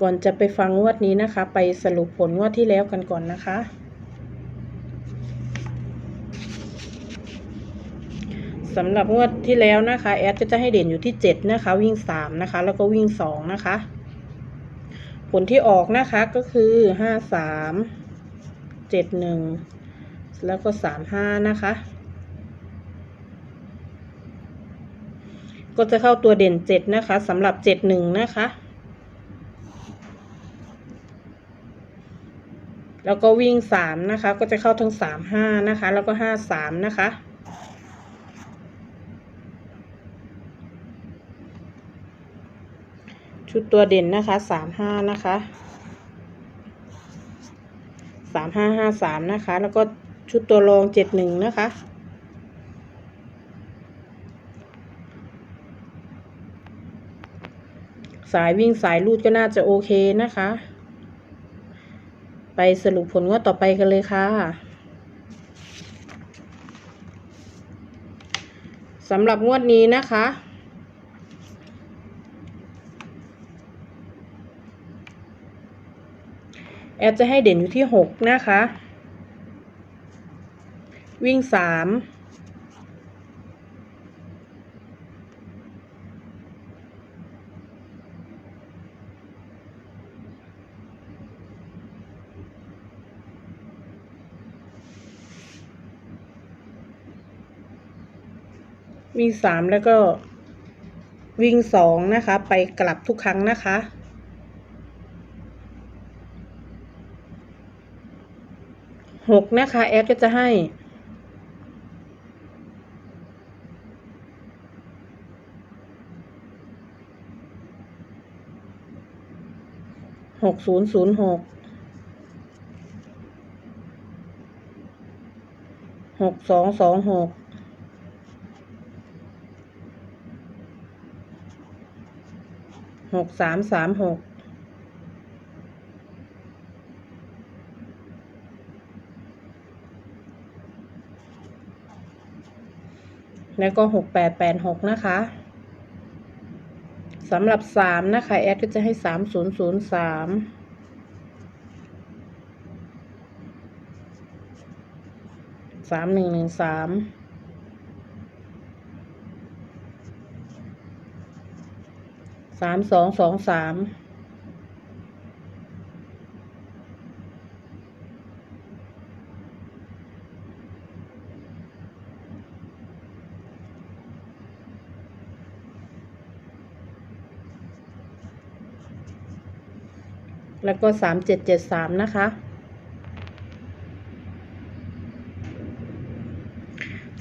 ก่อนจะไปฟังงวดนี้นะคะ ไปสรุปผลงวดที่แล้วกันก่อนนะคะ สำหรับงวดที่แล้วนะคะ แอดก็จะให้เด่นอยู่ที่เจ็ดนะคะ วิ่งสามนะคะ แล้วก็วิ่งสองนะคะ ผลที่ออกนะคะก็คือห้าสามเจ็ดหนึ่งแล้วก็สามห้านะคะก็จะเข้าตัวเด่นเจ็ดนะคะสำหรับเจ็ดหนึ่งนะคะ แล้วก็วิ่งสามนะคะ ก็จะเข้าทั้งสามห้านะคะ แล้วก็ห้าสามนะคะ ชุดตัวเด่นนะคะสามห้านะคะสามห้าห้าสามนะคะ แล้วก็ชุดตัวรองเจ็ดหนึ่งนะคะสายวิ่งสายลูดก็น่าจะโอเคนะคะ ไปสรุปผลงวดต่อไปกันเลยค่ะสำหรับงวดนี้นะคะ แอดจะให้เด่นอยู่ที่หกนะคะ วิ่งสาม วิ่งสามแล้วก็วิ่งสองนะคะ ไปกลับทุกครั้งนะคะ หกนะคะแอดก็จะให้หกศูนย์ศูนย์หกหกสองสองหก หกสามสามหกแล้วก็หกแปดแปดหกนะคะสำหรับสามนะคะ แอดก็จะให้สามศูนย์ศูนย์สามสามหนึ่งหนึ่งสาม สามสองสองสามแล้วก็สามเจ็ดเจ็ดสามนะคะ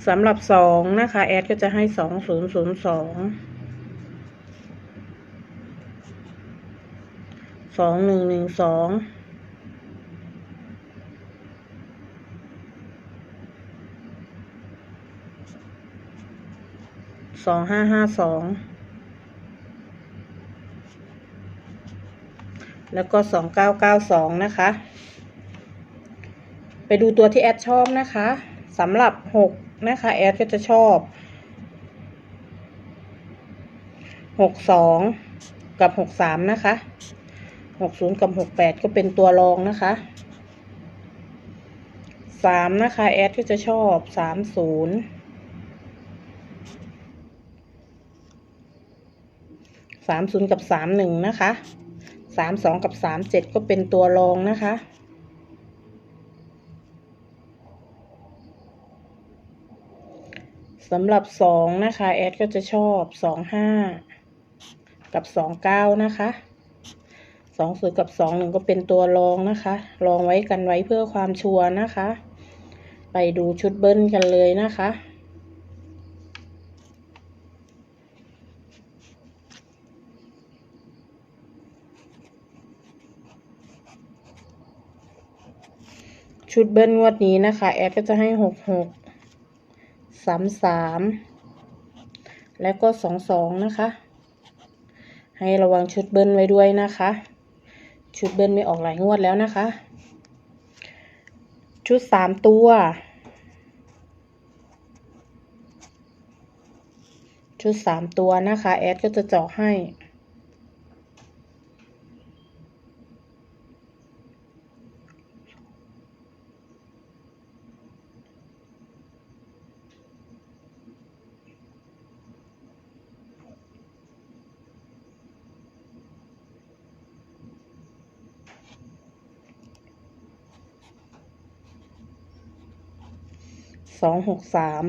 สำหรับสองนะคะ แอดก็จะให้สองศูนย์ศูนย์สอง องหนึ่งหนึ่งสองสองห้าห้าสองแล้วก็สองเก้าเก้าสองนะคะ ไปดูตัวที่แอดชอบนะคะสำหรับหกนะคะ แอดก็จะชอบหกสองกับหกสามนะคะ หกศูนย์กับหกแปดก็เป็นตัวรองนะคะสามนะคะแอดก็จะชอบสามศูนย์สามศูนย์กับสามหนึ่งนะคะสามสองกับสามเจ็ดก็เป็นตัวรองนะคะสำหรับสองนะคะแอดก็จะชอบสองห้ากับสองเก้านะคะ สองศูนย์กับสองหนึ่งก็เป็นตัวรองนะคะรองไว้กันไว้เพื่อความชัวร์นะคะ ไปดูชุดเบิ้ลกันเลยนะคะชุดเบิ้ลงวดนี้นะคะ แอดก็จะให้หกหกสามสามและก็สองสองนะคะ ให้ระวังชุดเบิ้ลไว้ด้วยนะคะ ชุดเบิ้ลไม่ออกหลายงวดแล้วนะคะ ชุดสามตัว ชุดสามตัวนะคะ แอดก็จะเจาะให้ สองหกสาม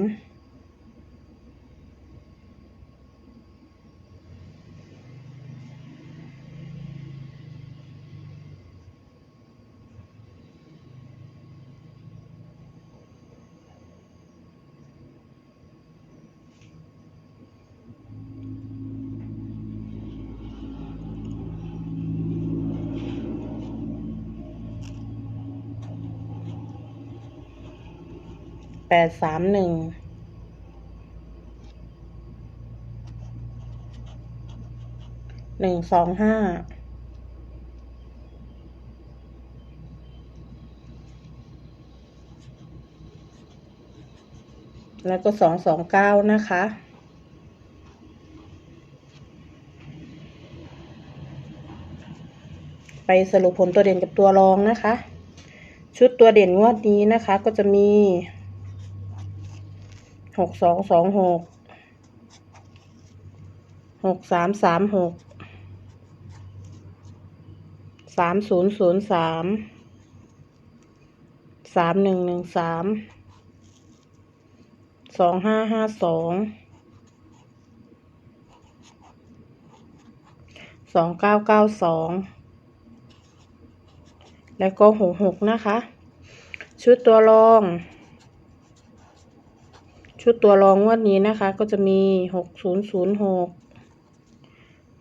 แปดสามหนึ่งหนึ่งสองห้าแล้วก็สองสองเก้านะคะ ไปสรุปผลตัวเด่นกับตัวรองนะคะ ชุดตัวเด่นงวดนี้นะคะก็จะมี หกสองสองหกหกสามสามหกสามศูนย์ศูนย์สามสามหนึ่งหนึ่งสามสองห้าห้าสองสองเก้าเก้าสองแล้วก็หกหกนะคะ ชุดตัวรอง ชุดตัวรองงวดนี้นะคะ ก็จะมีหกศูนย์ศูนย์หก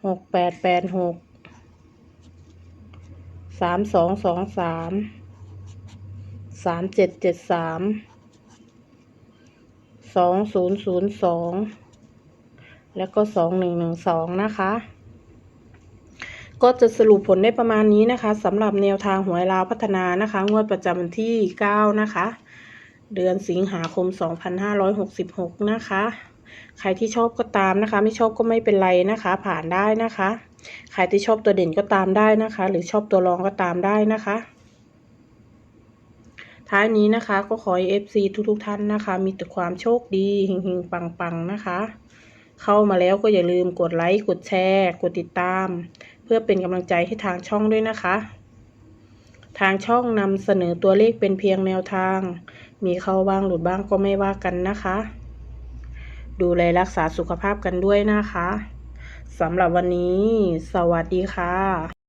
หกแปดแปดหกสามสองสองสามสามเจ็ดเจ็ดสามสองศูนย์ศูนย์สองแล้วก็สองหนึ่งหนึ่งสองนะคะก็จะสรุปผลได้ประมาณนี้นะคะสำหรับแนวทางหวยลาวพัฒนานะคะ งวดประจำวันที่ 9 นะคะ เดือนสิงหาคม 2566 นะคะ ใครที่ชอบก็ตามนะคะ ไม่ชอบก็ไม่เป็นไรนะคะ ผ่านได้นะคะ ใครที่ชอบตัวเด่นก็ตามได้นะคะ หรือชอบตัวรองก็ตามได้นะคะ ท้ายนี้นะคะ ก็ขอให้ FC ทุกๆท่านนะคะ มีแต่ความโชคดีเฮงๆปังๆนะคะ เข้ามาแล้วก็อย่าลืมกดไลค์กดแชร์ กดติดตาม เพื่อเป็นกำลังใจให้ทางช่องด้วยนะคะ ทางช่องนำเสนอตัวเลขเป็นเพียงแนวทาง มีเข้าบ้างหลุดบ้างก็ไม่ว่ากันนะคะ ดูแลรักษาสุขภาพกันด้วยนะคะสำหรับวันนี้ สวัสดีค่ะ